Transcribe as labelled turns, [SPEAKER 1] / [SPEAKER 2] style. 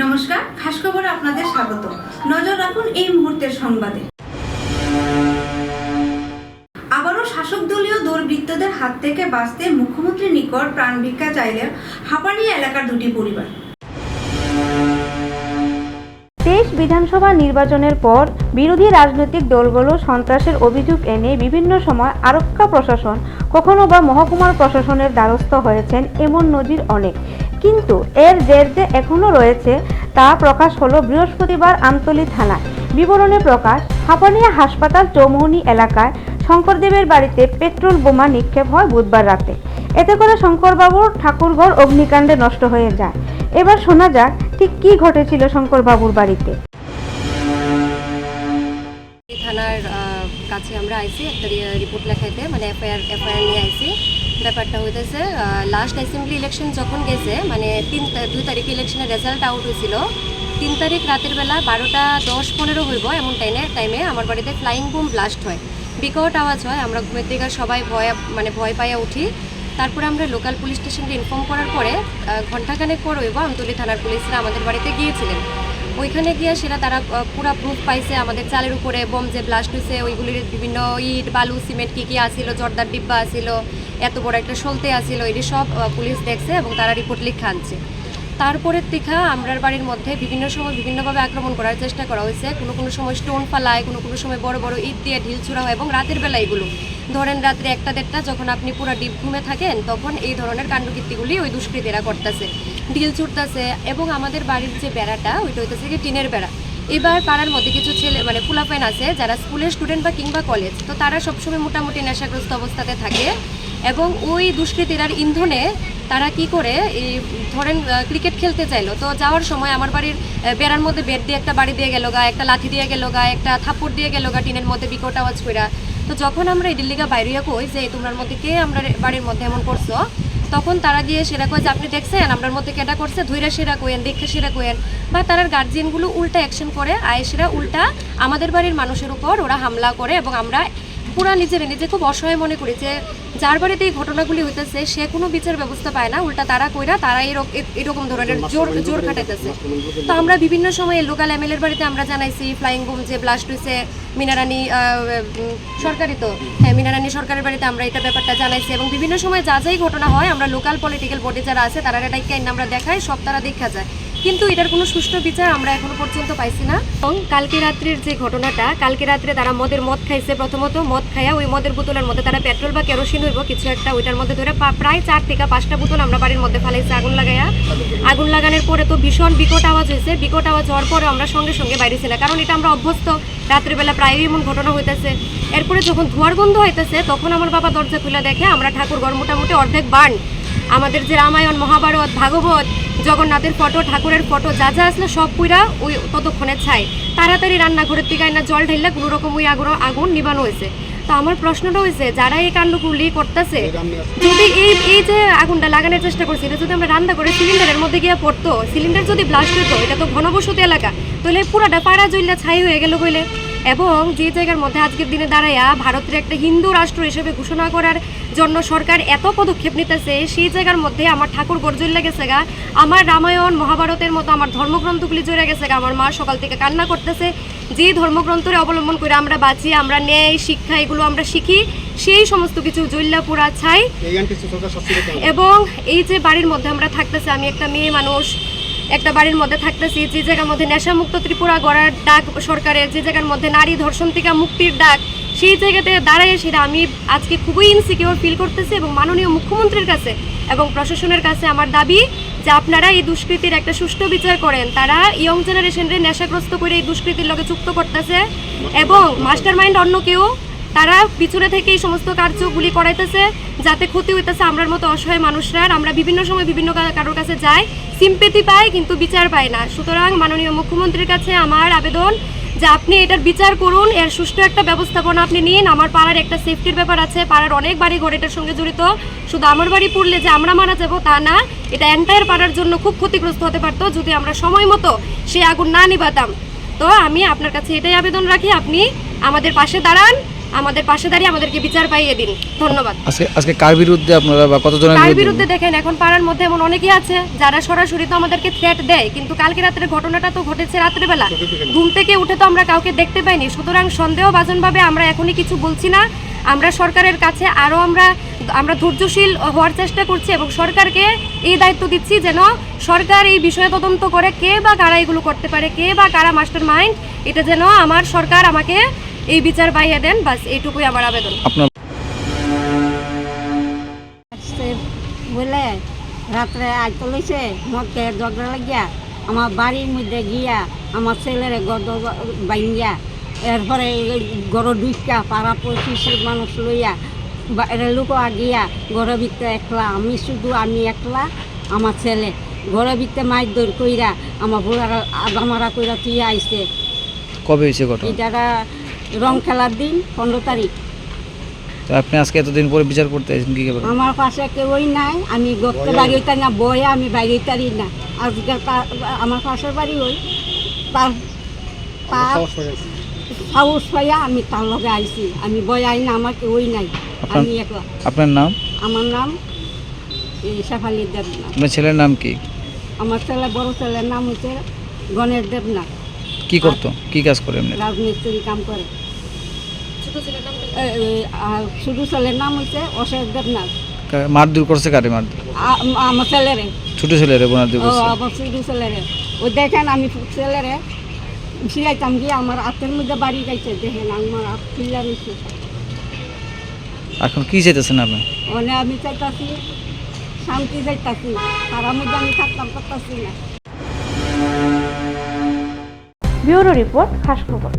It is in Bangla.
[SPEAKER 1] নমস্কার, খাস খবরে আপনাদের স্বাগত। নজর রাখুন এই মুহূর্তের সংবাদে। আবারও শাসক দলীয় দুর্বৃত্তদের হাত থেকে বাঁচতে মুখ্যমন্ত্রীর নিকট প্রাণ ভিক্ষা চাইলেন হাঁপানিয়া এলাকার দুটি পরিবার।
[SPEAKER 2] দেশ বিধানসভা নির্বাচনের পর বিরোধী রাজনৈতিক দলগুলো সন্ত্রাসের অভিযোগ এনে বিভিন্ন সময় আরক্ষা প্রশাসন, কখনো বা মহকুমার প্রশাসনের দ্বারস্থ হয়েছেন এমন নজির অনেক। কিন্তু এর জের যে এখনও রয়েছে, তা প্রকাশ হলো বৃহস্পতিবার আমতলী থানায়। বিবরণে প্রকাশ, হাপানিয়া হাসপাতাল চৌমুহনী এলাকায় শঙ্করদেবের বাড়িতে পেট্রোল বোমা নিক্ষেপ হয় বুধবার রাতে। এতে করে শঙ্করবাবুর ঠাকুরঘর অগ্নিকাণ্ডে নষ্ট হয়ে যায়। এবার শোনা যাক, ঠিক কী ঘটেছিল শঙ্করবাবুর বাড়িতে।
[SPEAKER 3] থানার কাছে আমরা আইছি একটা রিপোর্ট লেখাইতে মানে এফআইআর এফআইআর নিয়ে আইছি ব্যাপারটা হইতেছে লাস্ট অ্যাসেম্বলি ইলেকশন যখন গেছে মানে তিন দুই তারিখ ইলেকশনের রেজাল্ট আউট হয়েছিল তিন তারিখ রাতের বেলা বারোটা দশ পনেরো হইব এমন টাইমে টাইমে আমার বাড়িতে ফ্লাইং বুম ব্লাস্ট হয়। বিকট আওয়াজ হয় আমরা ঘুমের দিকে সবাই ভয় মানে ভয় পাইয়া উঠি। তারপরে আমরা লোকাল পুলিশ স্টেশনকে ইনফর্ম করার পরে আহ, ঘন্টাখানেক পর হইব আমতলী থানার পুলিশরা আমাদের বাড়িতে গিয়েছিলেন। ওইখানে গিয়ে সেটা তারা পুরা প্রুফ পাইছে আমাদের চালের উপরে বম যে ব্লাস্ট হয়েছে ওইগুলির বিভিন্ন ইট বালু সিমেন্ট কী কী আসিল জর্দার ডিব্বা আসিল এত বড় একটা সলতে আসিল এটি সব পুলিশ দেখছে এবং তারা রিপোর্ট লিখে আনছে। তারপরের দেখা আমরার বাড়ির মধ্যে বিভিন্ন সময় বিভিন্নভাবে আক্রমণ করার চেষ্টা করা হয়েছে। কোনো কোনো সময় স্টোন ফালায়, কোনো কোনো সময় বড় বড় ইট দিয়ে ঢিল ছুড়া হয় এবং রাতের বেলা এগুলো। ধরেন রাত্রে একটা দেড়টা, যখন আপনি পুরো ডিপ ঘুমে থাকেন, তখন এই ধরনের কাণ্ডকীর্তিগুলি ওই দুষ্কৃতীরা করতেছে। ঢিল ছুটতেছে এবং আমাদের বাড়ির যে বেড়াটা, ওইটা হইতেছে কি টিনের বেড়া। এবার পাড়ার মধ্যে কিছু ছেলে মানে ফুলাফাইন আছে, যারা স্কুলের স্টুডেন্ট বা কিংবা কলেজ, তো তারা সবসময় মোটামুটি নেশাগ্রস্ত অবস্থাতে থাকে। এবং ওই দুষ্কৃতীরার ইন্ধনে তারা কি করে এই ধরেন ক্রিকেট খেলতে চাইলো। তো যাওয়ার সময় আমার বাড়ির বেড়ার মধ্যে বেড দিয়ে একটা বাড়ি দিয়ে গেল গা, একটা লাঠি দিয়ে গেল গা, একটা থাপ্পড় দিয়ে গেল গা টিনের মধ্যে বিকট আওয়াজ কইরা। তো যখন আমরা এই দিল্লিগা বাইরিয়া কই যে তোমার মধ্যে কে আমরা বাড়ির মধ্যে এমন করছ? তখন তারা গিয়ে সেরা কয় যে, আপনি দেখছেন, আমরার মধ্যে কেটা করছে? ধৈরা সেরা কোয়েন দেখে সেরা কোয়েন বা তারার গার্জিয়ানগুলো উল্টা অ্যাকশন করে আয় সেরা উল্টা আমাদের বাড়ির মানুষের উপর ওরা হামলা করে এবং আমরা পুরা নিজের নিজে খুব অসহায় মনে করি যে যার বাড়িতে এই ঘটনাগুলি হইতেছে সে কোনো বিচার ব্যবস্থা পায় না উল্টা তারা কইরা তারা এরকম ধরনের জোর জোর খাটাইতেছে। তো আমরা বিভিন্ন সময়ে লোকাল এমএলএর বাড়িতে আমরা জানাইছি ফ্লাইং বুম যে ব্লাস্ট হয়েছে মিনারানি সরকারি তো। হ্যাঁ মিনারানি সরকারের বাড়িতে আমরা এটা ব্যাপারটা জানাইছি এবং বিভিন্ন সময় যা যাই ঘটনা হয় আমরা লোকাল পলিটিক্যাল বডি যারা আছে তারা এটাকে আমরা দেখাই সব তারা দেখা যায়। কিন্তু এটার কোনো সুষ্ঠু বিচার আমরা এখনও পর্যন্ত পাইছি না। এবং কালকে রাত্রির যে ঘটনাটা, কালকে রাত্রে তারা মদের মদ খাইছে প্রথমত। মদ খাইয়া ওই মদের বোতলের মধ্যে তারা পেট্রোল বা কেরোসিন হইব, কিছু একটা ওইটার মধ্যে ধরে প্রায় চার থেকে পাঁচটা বোতল আমরা বাড়ির মধ্যে ফালাইছে আগুন লাগাইয়া। আগুন লাগানোর পরে তো ভীষণ বিকট আওয়াজ হয়েছে বিকট আওয়াজ হওয়ার পরে আমরা সঙ্গে সঙ্গে বাইরে ছিলাম। কারণ এটা আমরা অভ্যস্ত। রাত্রিবেলা প্রায়ই এমন ঘটনা হইতেছে। এরপরে যখন ধোয়ার গন্ধ হইতেছে, তখন আমার বাবা দরজা খুলে দেখে, আমরা ঠাকুর ঘর মোটামুটি অর্ধেক বার্ন। আমাদের যে রামায়ণ, মহাভারত, ভাগবত জগন্নাথের ফটো ঠাকুরের ফটো যা যা আসলো সব পুরা ওই ততক্ষণে ছাই। তাড়াতাড়ি রান্নাঘরের থেকে না জল ঢেললে কোনো রকম ওই আগুন আগুন নিবানো হয়েছে। তো আমার প্রশ্নটা হয়েছে যারা এই কাণ্ডগুলি করতেছে যদি এই এই যে আগুনটা লাগানোর চেষ্টা করছি এটা যদি আমরা রান্না করে সিলিন্ডারের মধ্যে গিয়ে পড়তো সিলিন্ডার যদি ব্লাস্ট হতো এটা তো ঘনবসতি এলাকা তাহলে পুরাটা পাড়া জ্বললে ছাই হয়ে গেল বলে এবং যে জায়গার মধ্যে আজকের দিনে দাঁড়াইয়া ভারতের একটা হিন্দু রাষ্ট্র হিসেবে ঘোষণা করার জন্য সরকার এত পদক্ষেপ নিতেছে সেই জায়গার মধ্যে আমার ঠাকুর গর্জল গেছে গা। আমার রামায়ণ মহাভারতের মতো আমার ধর্মগ্রন্থগুলি জড়ে গেছে গা। আমার মা সকাল থেকে কান্না করতেছে। যে ধর্মগ্রন্থরে অবলম্বন করে আমরা বাঁচি আমরা ন্যায় শিক্ষা এগুলো আমরা শিখি সেই সমস্ত কিছু জৈল্লা পুরা ছাই। এবং এই যে বাড়ির মধ্যে আমরা থাকতেছি আমি একটা মেয়ে মানুষ। একটা বাড়ির মধ্যে থাকতেছি, যে জায়গার মধ্যে নেশামুক্ত ত্রিপুরা গড়ার ডাক সরকারের, যে জায়গার মধ্যে নারী ধর্ষণ থেকে মুক্তির ডাক, সেই জায়গাতে দাঁড়ায় সেটা আমি আজকে খুবই ইনসিকিওর ফিল করতেছি এবং মাননীয় মুখ্যমন্ত্রীর কাছে এবং প্রশাসনের কাছে আমার দাবি যে আপনারা এই দুষ্কৃতির একটা সুষ্ঠু বিচার করেন। তারা ইয়ং জেনারেশনরে নেশাগ্রস্ত করে এই দুষ্কৃতির লগে যুক্ত করতেছে এবং মাস্টার মাইন্ড অন্য কেউ তারা পিছনে থেকে এই সমস্ত কার্যগুলি করাইতেছে, যাতে ক্ষতি হইতেছে আমরার মতো অসহায় মানুষরা। আমরা বিভিন্ন সময় বিভিন্ন কারোর কাছে যাই সিম্পেথি পাই কিন্তু বিচার পাই না। সুতরাং মাননীয় মুখ্যমন্ত্রীর কাছে আমার আবেদন যে আপনি এটার বিচার করুন, এর সুষ্ঠু একটা ব্যবস্থাপনা আপনি নিন। আমার পাড়ার একটা সেফটির ব্যাপার আছে, পাড়ার অনেক বাড়ি ঘর এটার সঙ্গে জড়িত। শুধু আমার বাড়ি পড়লে যে আমরা মারা যাব তা না, এটা এন্টায়ার পাড়ার জন্য খুব ক্ষতিগ্রস্ত হতে পারতো যদি আমরা সময় মতো সে আগুন না নিবাতাম। তো আমি আপনার কাছে এটাই আবেদন রাখি, আপনি আমাদের পাশে দাঁড়ান। আমাদের পাশে দাঁড়িয়ে আমাদেরকে বিচার পাইয়ে দিন। ধন্যবাদ।
[SPEAKER 4] আজকে আজকে কার বিরুদ্ধে আপনারা বা কতজনের বিরুদ্ধে?
[SPEAKER 3] বিরুদ্ধে দেখেন এখন পাড়ার মধ্যে এমন অনেকেই আছে যারা সরাসরি তো আমাদেরকে থ্রেট দেয় কিন্তু কালকে রাতের ঘটনাটা তো ঘটেছে রাত্রেবেলা। ঘুম থেকে উঠে তো আমরা কাউকে দেখতে পাইনি সুতরাং সন্দেহভাজনভাবে আমরা এখনই কিছু বলছি না। আমরা সরকারের কাছে আরও আমরা আমরা ধৈর্যশীল হওয়ার চেষ্টা করছি এবং সরকারকে এই দায়িত্ব দিচ্ছি যেন সরকার এই বিষয়ে তদন্ত করে কে বা কারা এগুলো করতে পারে কে বা কারা মাস্টার মাইন্ড এটা যেন আমার সরকার আমাকে এই বিচার পাইয়ে দেন বাস এইটুকুই আমার আবেদন।
[SPEAKER 4] আপনার
[SPEAKER 5] বলে রাত্রে আজ লইছে মদকে ঝগড়া লাগিয়া আমার বাড়ির মধ্যে গিয়া আমার ছেলের গদ বাইঙ্গিয়া এরপরে গড় দুইটা পাড়া পঁচিশের মানুষ লইয়া বাইরে লোক আগিয়া ঘরের ভিতরে একলা আমি শুধু আমি একলা আমার ছেলে। ঘরের ভিতরে মাছ দৌড় কইরা আমার বুড়ারা আগামারা কইরা তুই আইছে।
[SPEAKER 4] কবে হয়েছে ঘটনা?
[SPEAKER 5] এটা রং খেলার দিন পনেরো তারিখ।
[SPEAKER 4] তো আপনি আজকে এতদিন পরে বিচার করতে এসেছেন কি
[SPEAKER 5] আমার পাশে কেউই নাই আমি বাড়ি হইতারি না বয়ে আমি বাইরে হইতারি না। আজকে তার আমার পাশের বাড়ি হই তার তার
[SPEAKER 6] সাহস হয়ে
[SPEAKER 5] পাইয়া আমি তার লগে আইছি আমি বয়ে আই না আমার কেউই নাই আমি একলা।
[SPEAKER 4] আপনার নাম?
[SPEAKER 5] আমার নাম এই শেফালি দেবনাথ।
[SPEAKER 4] আপনার ছেলের নাম কি?
[SPEAKER 5] আমার ছেলে বড় ছেলের নাম হচ্ছে গণেশ দেবনাথ।
[SPEAKER 4] কি করতো? কি কাজ করে
[SPEAKER 5] রাজমিস্ত্রি কাম করে। শুধু ছেলের নাম হচ্ছে অশেষ দেবনাথ।
[SPEAKER 4] মারধর করছে কারে মারধর?
[SPEAKER 5] আমার ছেলেরে।
[SPEAKER 4] ছোট ছেলেরে বোনার
[SPEAKER 5] ও আমার ছেলেরে। ও দেখেন আমি ছেলেরে সিরাইতাম গিয়ে আমার হাতের মধ্যে বাড়ি গাইছে দেখেন আমার হাত ফিল্লা রয়েছে
[SPEAKER 4] এখন কি চাইতেছেন আপনি?
[SPEAKER 5] ওনে আমি চাইতাছি শান্তি চাইতাছি। তার মধ্যে আমি থাকতাম পারতাছি না।
[SPEAKER 2] ব্যুরো রিপোর্ট খাস খবর